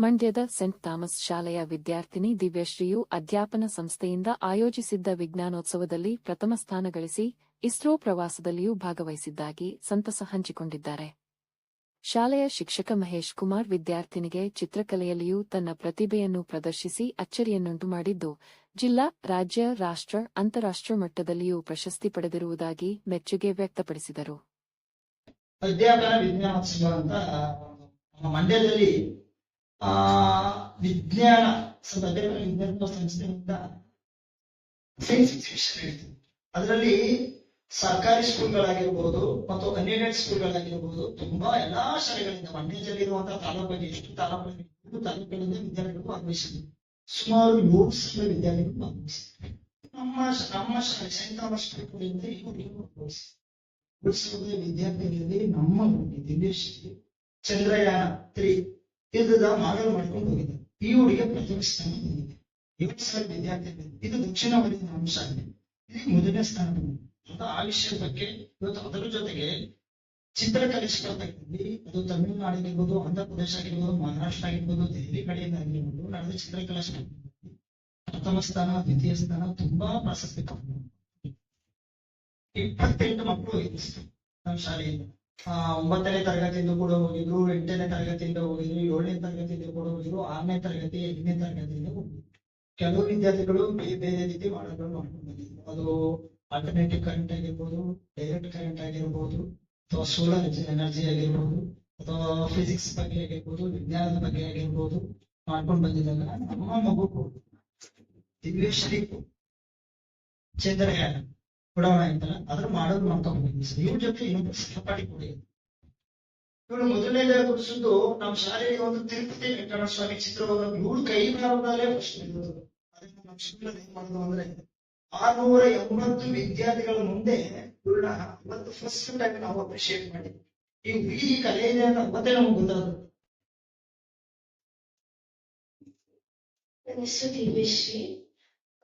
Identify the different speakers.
Speaker 1: ಮಂಡ್ಯದ scent Thomas ಶಾಲೆಯ ವಿದ್ಯಾರ್ಥಿನಿ ದಿವ್ಯಶ್ರೀಯು ಅಧ್ಯಾಪನ ಸಂಸ್ಥೆಯಿಂದ ಆಯೋಜಿಸಿದ್ದ ವಿಜ್ಞಾನೋತ್ಸವದಲ್ಲಿ ಪ್ರಥಮ ಸ್ಥಾನ ಗಳಿಸಿ ಇಸ್ರೋ ಪ್ರವಾಸದಲ್ಲಿಯೂ ಭಾಗವಹಿಸಿದ್ದಾಗಿ ಸಂತಸ ಹಂಚಿಕೊಂಡಿದ್ದಾರೆ. ಶಾಲೆಯ ಶಿಕ್ಷಕ ಮಹೇಶ್ ಕುಮಾರ್ ವಿದ್ಯಾರ್ಥಿನಿಗೆ ಚಿತ್ರಕಲೆಯಲ್ಲಿಯೂ ತನ್ನ ಪ್ರತಿಭೆಯನ್ನು ಪ್ರದರ್ಶಿಸಿ ಅಚ್ಚರಿಯನ್ನುಂಟು ಮಾಡಿದ್ದು, ಜಿಲ್ಲಾ, ರಾಜ್ಯ, ರಾಷ್ಟ್ರ, ಅಂತಾರಾಷ್ಟ್ರ ಮಟ್ಟದಲ್ಲಿಯೂ ಪ್ರಶಸ್ತಿ ಪಡೆದಿರುವುದಾಗಿ ಮೆಚ್ಚುಗೆ ವ್ಯಕ್ತಪಡಿಸಿದರು.
Speaker 2: ಆ, ವಿಜ್ಞಾನ ಸೊ ವಿಜ್ಞಾನ ಸೈನ್ಸ್ ಎಕ್ಸಿಬಿಷನ್ ನಡೀತದೆ ಅದರಲ್ಲಿ ಸರ್ಕಾರಿ ಸ್ಕೂಲ್ಗಳಾಗಿರ್ಬೋದು ಮತ್ತು ಅನ್ಎಡೆಡ್ ಸ್ಕೂಲ್ಗಳಾಗಿರ್ಬೋದು ತುಂಬಾ ಎಲ್ಲಾ ಶಾಲೆಗಳಿಂದ ಮಂಡ್ಯದಲ್ಲಿರುವಂತಹ ತಾಲೂಕಲ್ಲಿ ಎಷ್ಟು ತಾಲೂಕುಗಳಿವೆ ಎಷ್ಟು ತಾಲೂಕುಗಳಿಂದ ವಿದ್ಯಾರ್ಥಿಗಳು ಭಾಗವಹಿಸಿದ್ರು ಸುಮಾರು ಏಳು ಸಾವಿರ ವಿದ್ಯಾರ್ಥಿಗಳು ಭಾಗವಹಿಸಿದ್ರು ನಮ್ಮ ನಮ್ಮ ಶಾಲೆ ಥಾಮಸ್ ಸ್ಕೂಲಿಂದ ಇವರು ವಿದ್ಯಾರ್ಥಿಗಳಲ್ಲಿ ನಮ್ಮ ದಿವ್ಯಶ್ರೀ ಚಂದ್ರಯಾನ ತ್ರೀ ಇದ್ದದ ಮಾಡಲ್ ಮಾಡ್ಕೊಂಡು ಹೋಗಿದ್ದಾರೆ ಈ ಹುಡುಗಿ ಪ್ರಥಮ ಸ್ಥಾನ ವಿದ್ಯಾರ್ಥಿಗಳು, ಇದು ದಕ್ಷಿಣ ವಲಯದ ಅಂಶ ಆಗಿದೆ. ಇಲ್ಲಿ ಮೊದಲನೇ ಸ್ಥಾನ ಬಂದಿದೆ. ಅಂತ ಆ ವಿಷಯದ ಬಗ್ಗೆ ಇವತ್ತು ಅದರ ಜೊತೆಗೆ ಚಿತ್ರಕಲೆ ಸ್ಪರ್ಧೆಗಳಲ್ಲಿ ಅದು ತಮಿಳುನಾಡಿಗಿರ್ಬೋದು ಆಂಧ್ರ ಪ್ರದೇಶ ಆಗಿರ್ಬೋದು, ಮಹಾರಾಷ್ಟ್ರ ಆಗಿರ್ಬೋದು ದೆಹಲಿ ಕಡೆಯಿಂದ ಆಗಿರ್ಬೋದು, ನಡೆದ ಚಿತ್ರಕಲಾ ಶಿಕ್ಷಣ ಪ್ರಥಮ ಸ್ಥಾನ, ದ್ವಿತೀಯ ಸ್ಥಾನ ತುಂಬಾ ಪಡೆದಿದ್ದಾರೆ. ಇಪ್ಪತ್ತೆಂಟು ಮಕ್ಕಳು ನಮ್ಮ ಶಾಲೆಯಿಂದ. ಒಂಬತ್ತನೇ ತರಗತಿಯಿಂದ ಕೂಡ ಹೋಗಿದ್ರು, ಎಂಟನೇ ತರಗತಿಯಿಂದ ಹೋಗಿದ್ರು, ಏಳನೇ ತರಗತಿಯಿಂದ ಕೂಡ ಹೋಗಿದ್ರು, ಆರನೇ ತರಗತಿ, ಐದನೇ ತರಗತಿಯಿಂದ ಹೋಗಿದ್ರು. ಕೆಲವು ವಿದ್ಯಾರ್ಥಿಗಳು ಬೇರೆ ಬೇರೆ ರೀತಿ ಮಾಡೋದನ್ನ ಅದು ಆಲ್ಟರ್ನೇಟಿವ್ ಕರೆಂಟ್ ಆಗಿರ್ಬೋದು ಡೈರೆಕ್ಟ್ ಕರೆಂಟ್ ಆಗಿರ್ಬೋದು, ಅಥವಾ ಸೋಲಾರ್ ಎನರ್ಜಿ ಆಗಿರ್ಬೋದು, ಅಥವಾ ಫಿಸಿಕ್ಸ್ ಬಗ್ಗೆ ಆಗಿರ್ಬೋದು, ವಿಜ್ಞಾನದ ಬಗ್ಗೆ ಆಗಿರ್ಬೋದು ಮಾಡ್ಕೊಂಡು ಬಂದಿದ್ದಾಗ ನಮ್ಮ ಮಗು ದಿವ್ಯಶ್ರೀ ಚಂದ್ರಯಾನ. ಉಡಾವಣೆ ಆಯ್ತಲ್ಲ ಅದ್ರ ಮಾಡೋದು ನಮ್ಮ ಸರ್ ಇವ್ರ ಜೊತೆ ಇನ್ನೊಬ್ಬರು ಸಹಪಾಠಿ ಕೂಡ ಇವರು ಮೊದಲನೇದೇ ಗುರುಸಿದ್ದು ನಮ್ಮ ಶಾಲೆಗೆ ಒಂದು ತಿರುಪತಿ ವೆಂಕಟರಮಣ ಸ್ವಾಮಿ ಚಿತ್ರವನ್ನು ಇವಳು ಕೈ ಬರಹದಲ್ಲೇ ಪ್ರಶ್ನೆ ಇರೋದು. ಅದನ್ನ ನಮ್ಮ ಸ್ಕೂಲಲ್ಲಿ ಏನ್ ಮಾಡೋದು ಅಂದ್ರೆ, ಆರ್ನೂರ ಎಂಬತ್ತು ವಿದ್ಯಾರ್ಥಿಗಳ ಮುಂದೆ ಇವ್ರನ್ನ ಒಂದು ಫಸ್ಟ್ ಟೈಮ್ ನಾವು ಅಪ್ರಿಶಿಯೇಟ್ ಮಾಡಿದ್ವಿ. ಈ ಹುಡುಗಿ ಕಲೆ ಇದೆ ಅಂತ ಮತ್ತೆ ನಮ್ಗೆ ಗೊತ್ತಾದ್ರು
Speaker 3: ನನ್ನ ಹೆಸರು ದಿವ್ಯಶ್ರೀ.